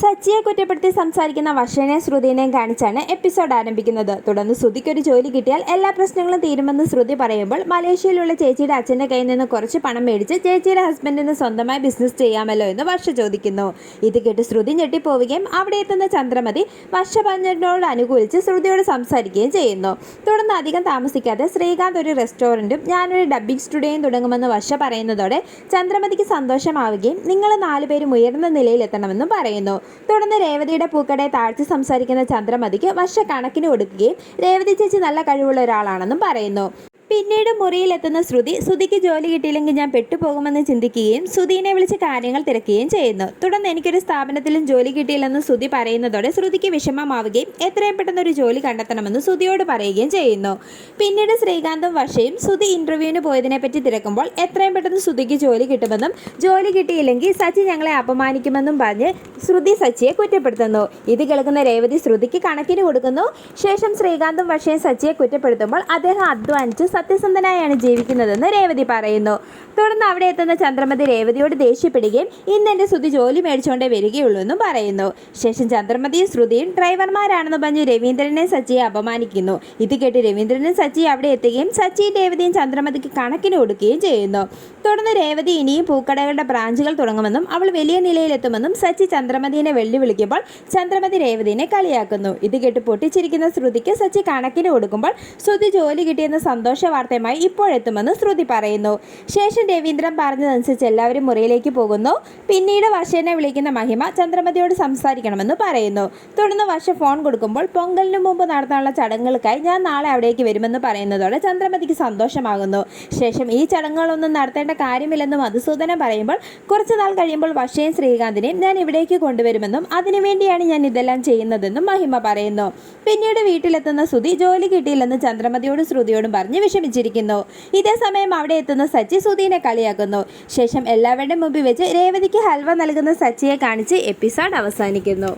സച്ചിയെ കുറ്റപ്പെടുത്തി സംസാരിക്കുന്ന വർഷനെ ശ്രുതിനെയും കാണിച്ചാണ് എപ്പിസോഡ് ആരംഭിക്കുന്നത്. തുടർന്ന് ശ്രുതിക്കൊരു ജോലി കിട്ടിയാൽ എല്ലാ പ്രശ്നങ്ങളും തീരുമെന്ന് ശ്രുതി പറയുമ്പോൾ മലേഷ്യയിലുള്ള ചേച്ചിയുടെ അച്ഛന്റെ കയ്യിൽ നിന്ന് കുറച്ച് പണം മേടിച്ച് ചേച്ചിയുടെ ഹസ്ബൻഡിന് സ്വന്തമായി ബിസിനസ് ചെയ്യാമല്ലോ എന്ന് വർഷ ചോദിക്കുന്നു. ഇത് കേട്ട് ശ്രുതി ഞെട്ടിപ്പോവുകയും അവിടെ എത്തുന്ന ചന്ദ്രമതി വർഷ പറഞ്ഞതിനോട് അനുകൂലിച്ച് ശ്രുതിയോട് സംസാരിക്കുകയും ചെയ്യുന്നു. തുടർന്ന് അധികം താമസിക്കാതെ ശ്രീകാന്ത് ഒരു റെസ്റ്റോറന്റും ഞാനൊരു ഡബ്ബിംഗ് സ്റ്റുഡിയോയും തുടങ്ങുമെന്ന് വർഷ പറയുന്നതോടെ ചന്ദ്രമതിക്ക് സന്തോഷമാവുകയും നിങ്ങൾ നാലുപേരും ഉയർന്ന നിലയിലെത്തണമെന്നും പറയുന്നു. തുടർന്ന് രേവതിയുടെ പൂക്കടയെ താഴ്ത്തി സംസാരിക്കുന്ന ചന്ദ്രമതിക്ക് വർഷക്കണക്കിന് കൊടുക്കുകയും രേവതി ചേച്ചി നല്ല കഴിവുള്ള ഒരാളാണെന്നും പറയുന്നു. പിന്നീട് മുറിയിലെത്തുന്ന ശ്രുതി ശ്രുതിക്ക് ജോലി കിട്ടിയില്ലെങ്കിൽ ഞാൻ പെട്ടുപോകുമെന്ന് ചിന്തിക്കുകയും ശ്രുതിനെ വിളിച്ച് കാര്യങ്ങൾ തിരക്കുകയും ചെയ്യുന്നു. തുടർന്ന് എനിക്കൊരു സ്ഥാപനത്തിലും ജോലി കിട്ടിയില്ലെന്ന് ശ്രുതി പറയുന്നതോടെ ശ്രുതിക്ക് വിഷമമാവുകയും എത്രയും പെട്ടെന്ന് ഒരു ജോലി കണ്ടെത്തണമെന്ന് ശ്രുതിയോട് പറയുകയും ചെയ്യുന്നു. പിന്നീട് ശ്രീകാന്തും വർഷയും ശ്രുതി ഇന്റർവ്യൂവിന് പോയതിനെപ്പറ്റി തിരക്കുമ്പോൾ എത്രയും പെട്ടെന്ന് ശ്രുതിക്ക് ജോലി കിട്ടുമെന്നും ജോലി കിട്ടിയില്ലെങ്കിൽ സച്ചി ഞങ്ങളെ അപമാനിക്കുമെന്നും പറഞ്ഞ് ശ്രുതി സച്ചിയെ കുറ്റപ്പെടുത്തുന്നു. ഇത് കേൾക്കുന്ന രേവതി ശ്രുതിക്ക് കണക്കിന് കൊടുക്കുന്നു. ശേഷം ശ്രീകാന്തും വർഷയും സച്ചിയെ കുറ്റപ്പെടുത്തുമ്പോൾ അദ്ദേഹം അധ്വാനിച്ച് സത്യസന്ധനായാണ് ജീവിക്കുന്നതെന്ന് രേവതി പറയുന്നു. തുടർന്ന് അവിടെ എത്തുന്ന ചന്ദ്രമതി രേവതിയോട് ദേഷ്യപ്പെടുകയും ഇന്ന് എന്റെ ശ്രുതി ജോലി മേടിച്ചുകൊണ്ടേ വരികയുള്ളൂ എന്നും പറയുന്നു. ശേഷം ചന്ദ്രമതിയും ശ്രുതിയും ഡ്രൈവർമാരാണെന്ന് പറഞ്ഞ് രവീന്ദ്രനെ സച്ചിയെ അപമാനിക്കുന്നു. ഇത് കേട്ട് രവീന്ദ്രനും സച്ചി അവിടെ എത്തുകയും സച്ചിയും രേവതിയും ചന്ദ്രമതിക്ക് കണക്കിന് കൊടുക്കുകയും ചെയ്യുന്നു. തുടർന്ന് രേവതി ഇനിയും പൂക്കടകളുടെ ബ്രാഞ്ചുകൾ തുടങ്ങുമെന്നും അവൾ വലിയ നിലയിലെത്തുമെന്നും സച്ചി ചന്ദ്രമതിനെ വെല്ലുവിളിക്കുമ്പോൾ ചന്ദ്രമതി രേവതിനെ കളിയാക്കുന്നു. ഇത് കേട്ട് പൊട്ടിച്ചിരിക്കുന്ന ശ്രുതിക്ക് സച്ചി കണക്കിന് കൊടുക്കുമ്പോൾ ശ്രുതി ജോലി കിട്ടിയെന്ന സന്തോഷ വാർത്തയുമായി ഇപ്പോഴെത്തുമെന്ന് ശ്രുതി പറയുന്നു. ശേഷം രവീന്ദ്രൻ പറഞ്ഞതനുസരിച്ച് എല്ലാവരും മുറിയിലേക്ക് പോകുന്നു. പിന്നീട് വർഷനെ വിളിക്കുന്ന മഹിമ ചന്ദ്രമതിയോട് സംസാരിക്കണമെന്ന് പറയുന്നു. തുടർന്ന് വർഷ ഫോൺ കൊടുക്കുമ്പോൾ പൊങ്കലിന് മുമ്പ് നടത്താനുള്ള ചടങ്ങുകൾക്കായി ഞാൻ നാളെ അവിടേക്ക് വരുമെന്ന് പറയുന്നതോടെ ചന്ദ്രമതിക്ക് സന്തോഷമാകുന്നു. ശേഷം ഈ ചടങ്ങുകളൊന്നും നടത്തേണ്ട കാര്യമില്ലെന്ന് മധുസൂദനം പറയുമ്പോൾ കുറച്ചു നാൾ കഴിയുമ്പോൾ വർഷയും ശ്രീകാന്തിനെയും ഞാൻ ഇവിടേക്ക് കൊണ്ടുവരുമെന്നും അതിനുവേണ്ടിയാണ് ഞാൻ ഇതെല്ലാം ചെയ്യുന്നതെന്നും മഹിമ പറയുന്നു. പിന്നീട് വീട്ടിലെത്തുന്ന ശ്രുതി ജോലി കിട്ടിയില്ലെന്ന് ചന്ദ്രമതിയോടും ശ്രുതിയോടും പറഞ്ഞ് വിഷമിച്ചിരിക്കുന്നു ഇതേ സമയം അവിടെ എത്തുന്ന സച്ചി സുധീനെ കളിയാക്കുന്നു. ശേഷം എല്ലാവരുടെയും മുമ്പിൽ വെച്ച് രേവതിക്ക് ഹൽവ നൽകുന്ന സച്ചിയെ കാണിച്ച് എപ്പിസോഡ് അവസാനിക്കുന്നു.